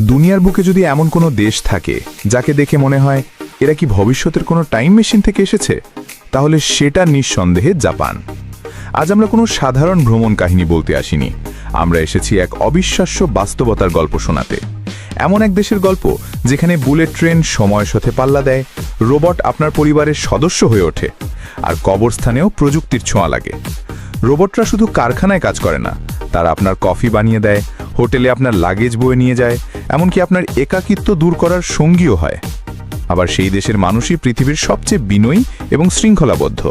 দুনিয়ার বুকে যদি এমন কোনো দেশ থাকে, যাকে দেখে মনে হয় এরা কি ভবিষ্যতের কোনো টাইম মেশিন থেকে এসেছে, তাহলে সেটা নিঃসন্দেহে জাপান। আজ আমরা কোনো সাধারণ ভ্রমণ কাহিনী বলতে আসিনি। আমরা এসেছি এক অবিশ্বাস্য বাস্তবতার গল্প শোনাতে। এমন এক দেশের গল্প যেখানে বুলেট ট্রেন সময়ের সাথে পাল্লা দেয়, রোবট আপনার পরিবারের সদস্য হয়ে ওঠে, আর কবরস্থানেও প্রযুক্তির ছোঁয়া লাগে। রোবটরা শুধু কারখানায় কাজ করে না, তারা আপনার কফি বানিয়ে দেয় হোটেলে আপনার লাগেজ বয়ে নিয়ে যায়, এমনকি আপনার একাকিত্ব দূর করার সঙ্গীও হয়। আবার সেই দেশের মানুষই পৃথিবীর সবচেয়ে বিনয়ী এবং শৃঙ্খলাবদ্ধ।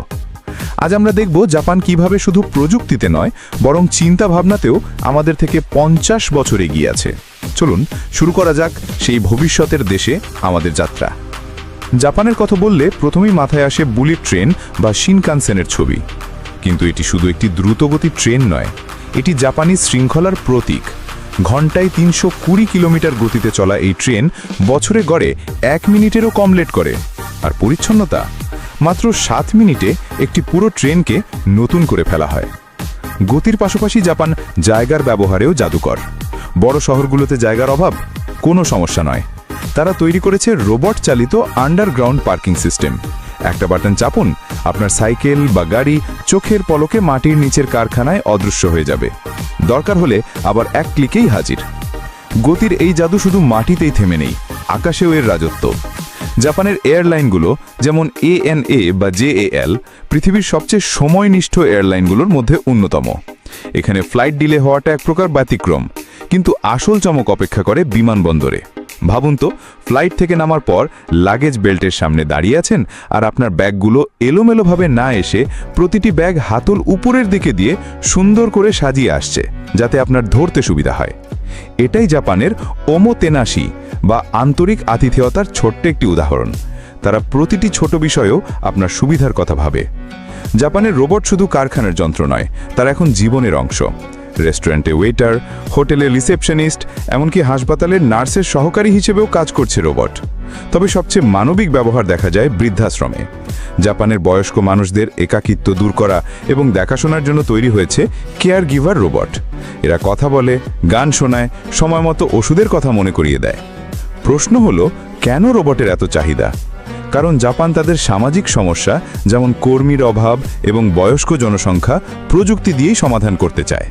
আজ আমরা দেখব জাপান কীভাবে শুধু প্রযুক্তিতে নয়, বরং চিন্তা ভাবনাতেও আমাদের থেকে পঞ্চাশ বছর এগিয়ে আছে। চলুন, শুরু করা যাক সেই ভবিষ্যতের দেশে আমাদের যাত্রা। জাপানের কথা বললে প্রথমেই মাথায় আসে বুলেট ট্রেন বা শিনকানসেনের ছবি। কিন্তু এটি শুধু একটি দ্রুতগতির ট্রেন নয়, এটি জাপানি শৃঙ্খলার প্রতীক। ঘন্টায় তিনশো কুড়ি কিলোমিটার গতিতে চলা এই ট্রেন বছরে গড়ে এক মিনিটেরও কম লেট করে। আর পরিচ্ছন্নতা? মাত্র সাত মিনিটে একটি পুরো ট্রেনকে নতুন করে ফেলা হয়। গতির পাশাপাশি জাপান জায়গার ব্যবহারেও জাদুকর। বড় শহরগুলোতে জায়গার অভাব কোনো সমস্যা নয়। তারা তৈরি করেছে রোবট চালিত আন্ডারগ্রাউন্ড পার্কিং সিস্টেম। একটা বাটন চাপুন আপনার সাইকেল বা গাড়ি চোখের পলকে মাটির নিচের কারখানায় অদৃশ্য হয়ে যাবে। দরকার হলে আবার এক ক্লিকেই হাজির। গতির এই জাদু শুধু মাটিতেই থেমে নেই, আকাশেও এর রাজত্ব। জাপানের এয়ারলাইনগুলো, যেমন এএনএ বা জেএএল পৃথিবীর সবচেয়ে সময়নিষ্ঠ এয়ারলাইনগুলোর মধ্যে অন্যতম। এখানে ফ্লাইট ডিলে হওয়াটা এক প্রকার ব্যতিক্রম, কিন্তু আসল চমক অপেক্ষা করে বিমানবন্দরে। ভাবুন তো ফ্লাইট থেকে নামার পর লাগেজ বেল্টের সামনে দাঁড়িয়ে আছেন আর আপনার ব্যাগগুলো এলোমেলোভাবে না এসে প্রতিটি ব্যাগ হাতল উপরের দিকে দিয়ে সুন্দর করে সাজিয়ে আসছে, যাতে আপনার ধরতে সুবিধা হয়। এটাই জাপানের ওমোতেনাশি বা আন্তরিক আতিথেয়তার ছোট্ট একটি উদাহরণ। তারা প্রতিটি ছোট বিষয়েও আপনার সুবিধার কথা ভাবে। জাপানের রোবট শুধু কারখানার যন্ত্র নয়, তারা এখন জীবনের অংশ। রেস্টুরেন্টে ওয়েটার হোটেলে রিসেপশনিস্ট এমনকি হাসপাতালের নার্সের সহকারী হিসেবেও কাজ করছে রোবট। তবে সবচেয়ে মানবিক ব্যবহার দেখা যায় বৃদ্ধাশ্রমে। জাপানের বয়স্ক মানুষদের একাকিত্ব দূর করা এবং দেখাশোনার জন্য তৈরি হয়েছে কেয়ার গিভার রোবট। এরা কথা বলে, গান শোনায়, সময় মতো ওষুধের কথা মনে করিয়ে দেয়। প্রশ্ন হলো, কেন রোবটের এত চাহিদা? কারণ জাপান তাদের সামাজিক সমস্যা, যেমন কর্মীর অভাব এবং বয়স্ক জনসংখ্যা প্রযুক্তি দিয়েই সমাধান করতে চায়।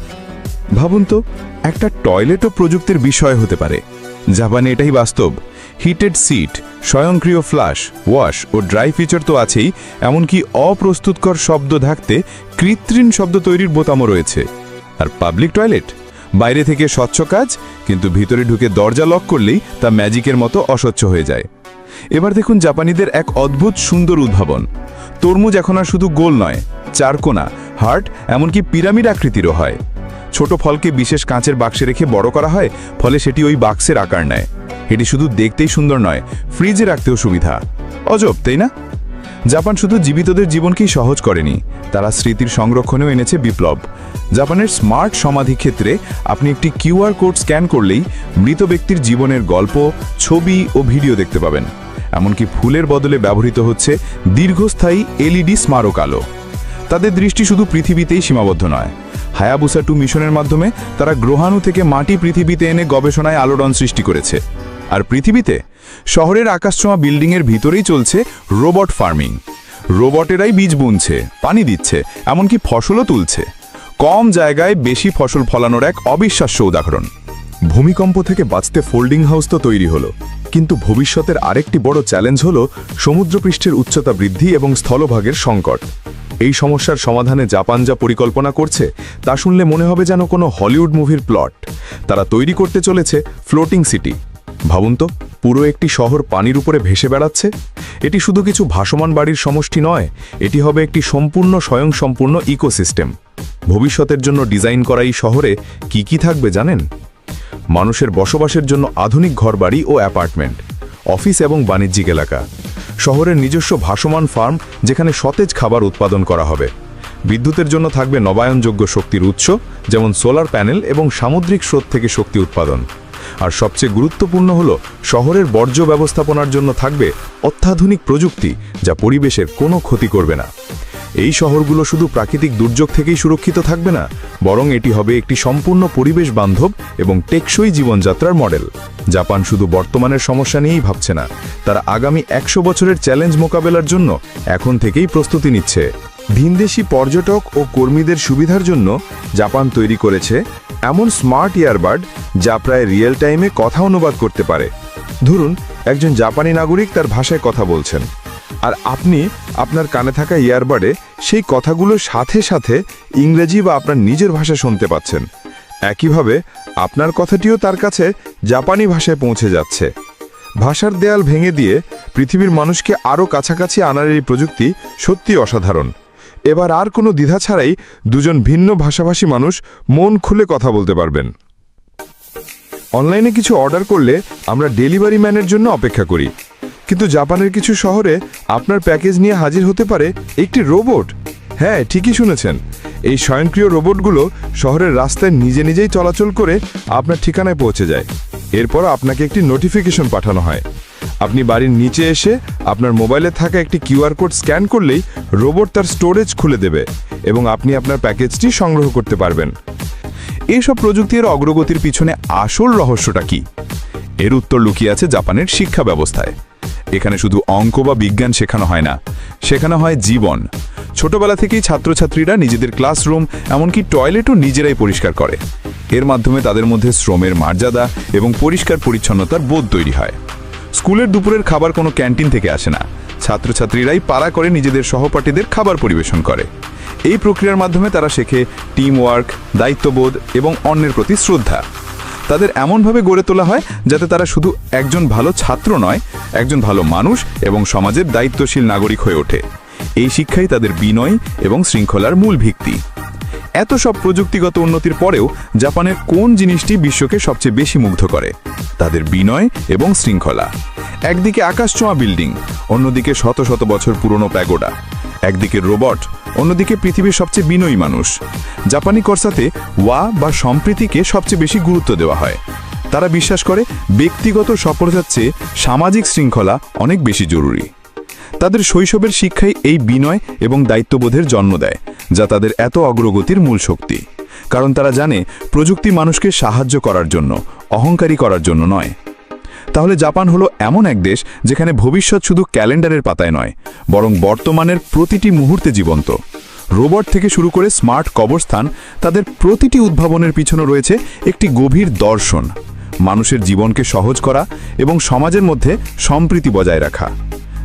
ভাবুন তো, একটা টয়লেটও প্রযুক্তির বিষয় হতে পারে। জাপানে এটাই বাস্তব। হিটেড সিট স্বয়ংক্রিয় ফ্লাশ ওয়াশ ও ড্রাই ফিচার তো আছেই, এমনকি অপ্রস্তুতকর শব্দ ঢাকতে কৃত্রিম শব্দ তৈরির বোতামও রয়েছে। আর পাবলিক টয়লেট বাইরে থেকে স্বচ্ছ কাজ, কিন্তু ভিতরে ঢুকে দরজা লক করলেই তা ম্যাজিকের মতো অস্বচ্ছ হয়ে যায়। এবার দেখুন জাপানিদের এক অদ্ভুত সুন্দর উদ্ভাবন। তরমুজ এখন আর শুধু গোল নয় চারকোনা হার্ট এমনকি পিরামিড আকৃতিরও হয়। ছোট ফলকে বিশেষ কাঁচের বাক্সে রেখে বড় করা হয়, ফলে সেটি ওই বাক্সের আকার নেয়। এটি শুধু দেখতেই সুন্দর নয়, ফ্রিজে রাখতেও সুবিধা। অজব, তাই না? জাপান শুধু জীবিতদের জীবনকেই সহজ করেনি, তারা স্মৃতির সংরক্ষণেও এনেছে বিপ্লব। জাপানের স্মার্ট সমাধি ক্ষেত্রে আপনি একটি কিউআর কোড স্ক্যান করলেই মৃত ব্যক্তির জীবনের গল্প, ছবি ও ভিডিও দেখতে পাবেন। এমনকি ফুলের বদলে ব্যবহৃত হচ্ছে দীর্ঘস্থায়ী এলইডি স্মারক আলো তাদের দৃষ্টি শুধু পৃথিবীতেই সীমাবদ্ধ নয়। হায়াবুসা টু মিশনের মাধ্যমে তারা গ্রহাণু থেকে মাটি পৃথিবীতে এনে গবেষণায় আলোড়ন সৃষ্টি করেছে। আর পৃথিবীতে শহরের আকাশছোঁয়া বিল্ডিংয়ের ভিতরেই চলছে রোবট ফার্মিং। রোবটেরাই বীজ বুনছে, পানি দিচ্ছে, এমনকি ফসলও তুলছে। কম জায়গায় বেশি ফসল ফলানোর এক অবিশ্বাস্য উদাহরণ। ভূমিকম্প থেকে বাঁচতে ফোল্ডিং হাউস তো তৈরি হলো, কিন্তু ভবিষ্যতের আরেকটি বড় চ্যালেঞ্জ হলো সমুদ্রপৃষ্ঠের উচ্চতা বৃদ্ধি এবং স্থলভাগের সংকট। এই সমস্যার সমাধানে জাপান যা পরিকল্পনা করছে, তা শুনলে মনে হবে যেন কোনো হলিউড মুভির প্লট। তারা তৈরি করতে চলেছে ফ্লোটিং সিটি। ভাবুন তো, পুরো একটি শহর পানির উপরে ভেসে বেড়াচ্ছে? এটি শুধু কিছু ভাসমান বাড়ির সমষ্টি নয়, এটি হবে একটি সম্পূর্ণ স্বয়ংসম্পূর্ণ ইকোসিস্টেম। ভবিষ্যতের জন্য ডিজাইন করা এই শহরে কি কি থাকবে জানেন? মানুষের বসবাসের জন্য আধুনিক ঘরবাড়ি ও অ্যাপার্টমেন্ট, অফিস এবং বাণিজ্যিক এলাকা। শহরের নিজস্ব ভাসমান ফার্ম যেখানে সতেজ খাবার উৎপাদন করা হবে। বিদ্যুতের জন্য থাকবে নবায়নযোগ্য শক্তির উৎস, যেমন সোলার প্যানেল এবং সামুদ্রিক স্রোত থেকে শক্তি উৎপাদন। আর সবচেয়ে গুরুত্বপূর্ণ হল, শহরের বর্জ্য ব্যবস্থাপনার জন্য থাকবে অত্যাধুনিক প্রযুক্তি যা পরিবেশের কোনো ক্ষতি করবে না। এই শহরগুলো শুধু প্রাকৃতিক দুর্যোগ থেকেই সুরক্ষিত থাকবে না, বরং এটি হবে একটি সম্পূর্ণ পরিবেশ বান্ধব এবং টেকসই জীবনযাত্রার মডেল। জাপান শুধু বর্তমানের সমস্যা নিয়েই ভাবছে না, তারা আগামী একশো বছরের চ্যালেঞ্জ মোকাবেলার জন্য এখন থেকেই প্রস্তুতি নিচ্ছে। ভিনদেশি পর্যটক ও কর্মীদের সুবিধার জন্য জাপান তৈরি করেছে এমন স্মার্ট ইয়ারবাড যা প্রায় রিয়েল টাইমে কথা অনুবাদ করতে পারে। ধরুন, একজন জাপানি নাগরিক তার ভাষায় কথা বলছেন। আর আপনি আপনার কানে থাকা ইয়ারবাডে সেই কথাগুলোর সাথে সাথে ইংরেজি বা আপনার নিজের ভাষা শুনতে পাচ্ছেন। একইভাবে আপনার কথাটিও তার কাছে জাপানি ভাষায় পৌঁছে যাচ্ছে। ভাষার দেয়াল ভেঙে দিয়ে পৃথিবীর মানুষকে আরও কাছাকাছি আনার এই প্রযুক্তি সত্যি অসাধারণ। এবার আর কোনো দ্বিধা ছাড়াই দুজন ভিন্ন ভাষাভাষী মানুষ মন খুলে কথা বলতে পারবেন। অনলাইনে কিছু অর্ডার করলে আমরা ডেলিভারি ম্যানের জন্য অপেক্ষা করি। কিন্তু জাপানের কিছু শহরে আপনার প্যাকেজ নিয়ে হাজির হতে পারে একটি রোবট। হ্যাঁ ঠিকই শুনেছেন। এই স্বয়ংক্রিয় রোবটগুলো শহরের রাস্তায় নিজে নিজেই চলাচল করে আপনার ঠিকানায় পৌঁছে যায়। এরপর আপনাকে একটি নোটিফিকেশন পাঠানো হয়। আপনি বাড়ির নিচে এসে আপনার মোবাইলে থাকা একটি কিউআর কোড স্ক্যান করলেই রোবট তার স্টোরেজ খুলে দেবে এবং আপনি আপনার প্যাকেজটি সংগ্রহ করতে পারবেন। এইসব প্রযুক্তির অগ্রগতির পিছনে আসল রহস্যটা কি? এর উত্তর লুকিয়ে আছে জাপানের শিক্ষা ব্যবস্থায়। এখানে শুধু অঙ্ক বা বিজ্ঞান শেখানো হয় না, শেখানো হয় জীবন। ছোটবেলা থেকেই ছাত্রছাত্রীরা নিজেদের ক্লাসরুম, এমনকি টয়লেটও নিজেরাই পরিষ্কার করে। এর মাধ্যমে তাদের মধ্যে শ্রমের মর্যাদা এবং পরিষ্কার পরিচ্ছন্নতার বোধ তৈরি হয়। স্কুলের দুপুরের খাবার কোনো ক্যান্টিন থেকে আসে না। ছাত্রছাত্রীরাই পাড়া করে নিজেদের সহপাঠীদের খাবার পরিবেশন করে। এই প্রক্রিয়ার মাধ্যমে তারা শেখে টিম ওয়ার্ক দায়িত্ববোধ এবং অন্যের প্রতি শ্রদ্ধা। তাদের এমনভাবে গড়ে তোলা হয় যাতে তারা শুধু একজন ভালো ছাত্র নয়, একজন ভালো মানুষ এবং সমাজের দায়িত্বশীল নাগরিক হয়ে ওঠে। এই শিক্ষাই তাদের বিনয় এবং শৃঙ্খলার মূল ভিত্তি। এত সব প্রযুক্তিগত উন্নতির পরেও জাপানের কোন জিনিসটি বিশ্বকে সবচেয়ে বেশি মুগ্ধ করে? তাদের বিনয় এবং শৃঙ্খলা। একদিকে আকাশছোঁয়া বিল্ডিং, অন্যদিকে শত শত বছর পুরনো প্যাগোডা। একদিকে রোবট, অন্যদিকে পৃথিবীর সবচেয়ে বিনয়ী মানুষ। জাপানি কর্সাতে ওয়া বা সম্প্রীতিকে সবচেয়ে বেশি গুরুত্ব দেওয়া হয়। তারা বিশ্বাস করে ব্যক্তিগত সফলতার চেয়ে সামাজিক শৃঙ্খলা অনেক বেশি জরুরি। তাদের শৈশবের শিক্ষাই এই বিনয় এবং দায়িত্ববোধের জন্ম দেয়, যা তাদের এত অগ্রগতির মূল শক্তি। কারণ তারা জানে, প্রযুক্তি মানুষকে সাহায্য করার জন্য, অহংকারী করার জন্য নয়। তাহলে জাপান হলো এমন এক দেশ যেখানে ভবিষ্যৎ শুধু ক্যালেন্ডারের পাতায় নয়, বরং বর্তমানের প্রতিটি মুহূর্তে জীবন্ত। রোবট থেকে শুরু করে স্মার্ট কবরস্থান, তাদের প্রতিটি উদ্ভাবনের পিছনে রয়েছে একটি গভীর দর্শন, মানুষের জীবনকে সহজ করা এবং সমাজের মধ্যে সম্প্রীতি বজায় রাখা।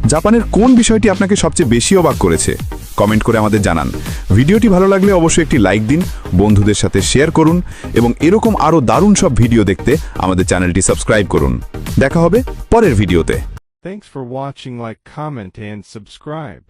জাপানের কোন বিষয়টি আপনাকে সবচেয়ে বেশি অবাক করেছে? কমেন্ট করে আমাদের জানান। ভিডিওটি ভালো লাগলে অবশ্যই একটি লাইক দিন, বন্ধুদের সাথে শেয়ার করুন এবং এরকম আরও দারুণ সব ভিডিও দেখতে আমাদের চ্যানেলটি সাবস্ক্রাইব করুন। দেখা হবে পরের ভিডিওতে। Thanks for watching, like, comment subscribe.